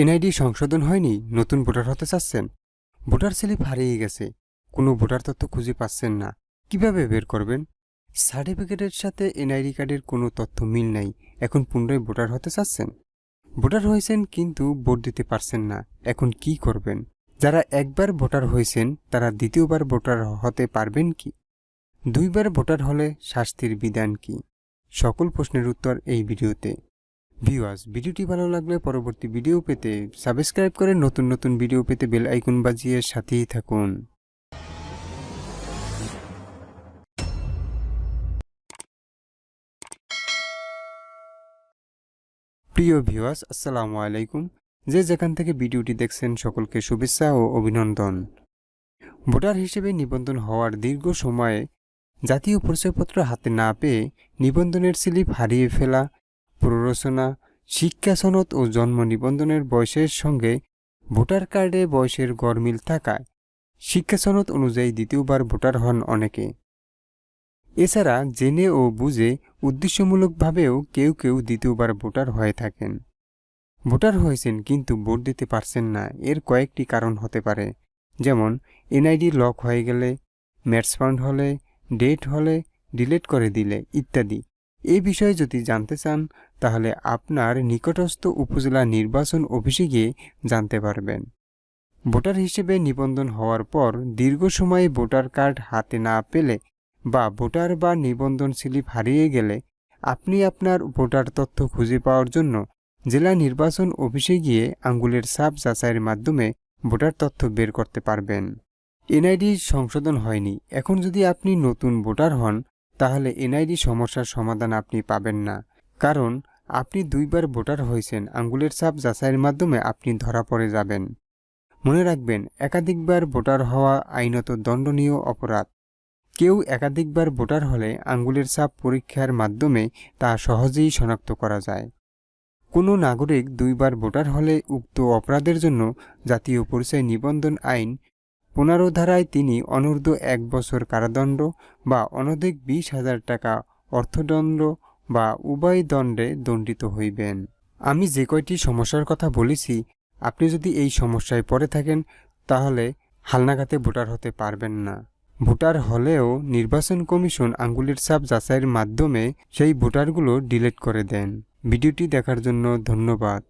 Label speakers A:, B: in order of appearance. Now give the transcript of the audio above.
A: NID সংশোধন হয়নি, নতুন ভোটার হতে চাচ্ছেন। ভোটার স্লিপ হারিয়ে গেছে, কোনো ভোটার তথ্য খুঁজে পাচ্ছেন না। কীভাবে বের করবেন? সার্টিফিকেটের সাথে এনআইডি কার্ডের কোনো তথ্য মিল নাই, এখন পুনরায় ভোটার হতে চাচ্ছেন। ভোটার হয়েছেন কিন্তু ভোট দিতে পারছেন না, এখন কি করবেন? যারা একবার ভোটার হয়েছেন, তারা দ্বিতীয়বার ভোটার হতে পারবেন কি? দুইবার ভোটার হলে শাস্তির বিধান কি? সকল প্রশ্নের উত্তর এই ভিডিওতে। ভিউয়ার্স ভিডিওটি ভালো লাগলে পরবর্তী ভিডিও পেতে সাবস্ক্রাইব করে নতুন নতুন ভিডিও পেতে বেল আইকন বাজিয়ে সাথেই থাকুন। প্রিয় ভিউয়ার্স আসসালামু আলাইকুম। যে যেখান থেকে ভিডিওটি দেখছেন, সকলকে শুভেচ্ছা ও অভিনন্দন। ভোটার হিসেবে নিবন্ধন হওয়ার দীর্ঘ সময়ে জাতীয় পরিচয়পত্র হাতে না পেয়ে নিবন্ধনের স্লিপ হারিয়ে ফেলা প্ররোচনা, শিক্ষা সনদ ও জন্ম নিবন্ধনের বয়সের সঙ্গে ভোটার কার্ডে বয়সের গড়মিল থাকায় শিক্ষা সনদ অনুযায়ী দ্বিতীয়বার ভোটার হন অনেকে। এছাড়া জেনে ও বুঝে উদ্দেশ্যমূলকভাবেও কেউ কেউ দ্বিতীয়বার ভোটার হয়ে থাকেন। ভোটার হয়েছেন কিন্তু ভোট দিতে পারছেন না, এর কয়েকটি কারণ হতে পারে। যেমন, এনআইডি লক হয়ে গেলে ম্যাটস ফান্ড হলে, ডেট হলে, ডিলিট করে দিলে, ইত্যাদি। এই বিষয়ে যদি জানতে চান তাহলে আপনার নিকটস্থ উপজেলা নির্বাচন অফিসে গিয়ে জানতে পারবেন। ভোটার হিসেবে নিবন্ধন হওয়ার পর দীর্ঘ সময়ে ভোটার কার্ড হাতে না পেলে বা ভোটার বা নিবন্ধন স্লিপ হারিয়ে গেলে আপনি আপনার ভোটার তথ্য খুঁজে পাওয়ার জন্য জেলা নির্বাচন অফিসে গিয়ে আঙ্গুলের সাপ যাচাইয়ের মাধ্যমে ভোটার তথ্য বের করতে পারবেন। এনআইডি সংশোধন হয়নি। এখন যদি আপনি নতুন ভোটার হন, তাহলে এনআইডি সমস্যার সমাধান আপনি পাবেন না। কারণ আপনি দুইবার ভোটার হয়েছেন, আঙ্গুলের ছাপ যাচাইয়ের মাধ্যমে আপনি ধরা পড়ে যাবেন। মনে রাখবেন, একাধিকবার ভোটার হওয়া আইনত দণ্ডনীয় অপরাধ। কেউ একাধিকবার ভোটার হলে আঙ্গুলের ছাপ পরীক্ষার মাধ্যমে তা সহজেই শনাক্ত করা যায়। কোনো নাগরিক দুইবার ভোটার হলে উক্ত অপরাধের জন্য জাতীয় পরিচয় নিবন্ধন আইন, পনেরো ধারায় তিনি অনূর্ধ্ব এক বছর কারাদণ্ড বা অনধিক বিশ হাজার টাকা অর্থদণ্ড বা উভয় দণ্ডে দণ্ডিত হইবেন। আমি যে কয়টি সমস্যার কথা বলেছি, আপনি যদি এই সমস্যায় পড়ে থাকেন, তাহলে হালনাঘাতে ভোটার হতে পারবেন না। ভোটার হলেও নির্বাচন কমিশন আঙ্গুলের সাপ যাচাইয়ের মাধ্যমে সেই ভোটারগুলো ডিলিট করে দেন। ভিডিওটি দেখার জন্য ধন্যবাদ।